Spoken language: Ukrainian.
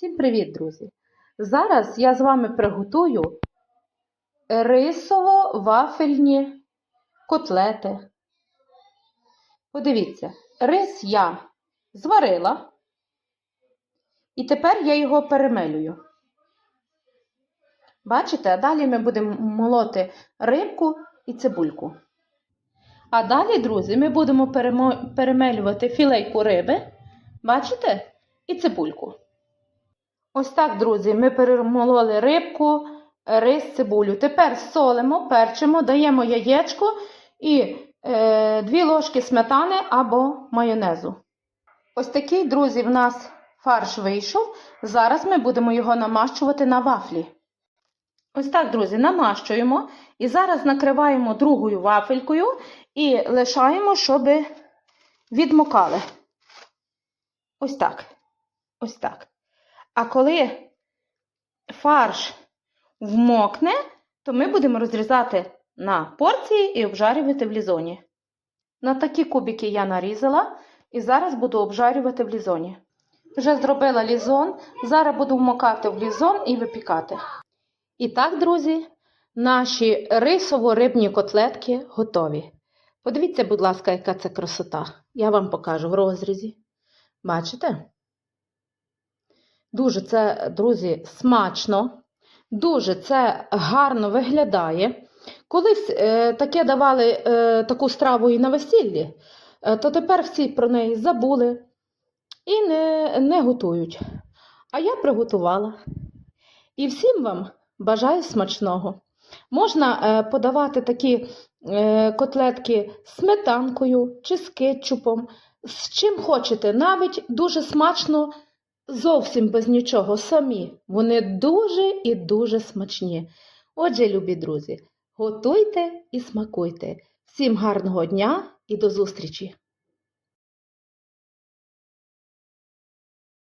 Всім привіт, друзі! Зараз я з вами приготую рисово-вафельні котлети. Подивіться, рис я зварила, і тепер я його перемелюю. Бачите, а далі ми будемо молоти рибку і цибульку. А далі, друзі, ми будемо перемелювати філейку риби, бачите, і цибульку. Ось так, друзі, ми перемололи рибку, рис, цибулю. Тепер солимо, перчимо, даємо яєчко і е, 2 ложки сметани або майонезу. Ось такий, друзі, в нас фарш вийшов. Зараз ми будемо його намащувати на вафлі. Ось так, друзі, намащуємо. І зараз накриваємо другою вафелькою і лишаємо, щоб відмокали. Ось так. Ось так. А коли фарш вмокне, то ми будемо розрізати на порції і обжарювати в лізоні. На такі кубики я нарізала і зараз буду обжарювати в лізоні. Вже зробила лізон, зараз буду вмокати в лізон і випікати. І так, друзі, наші рисово-рибні котлетки готові. Подивіться, будь ласка, яка це красота. Я вам покажу в розрізі. Бачите? Дуже це, друзі, смачно, дуже це гарно виглядає. Колись е, таке давали е, таку страву і на весіллі, е, то тепер всі про неї забули і не, не готують. А я приготувала. І всім вам бажаю смачного. Можна е, подавати такі е, котлетки сметанкою чи з кетчупом, з чим хочете. Навіть дуже смачно зовсім без нічого самі. Вони дуже і дуже смачні. Отже, любі друзі, готуйте і смакуйте. Всім гарного дня і до зустрічі!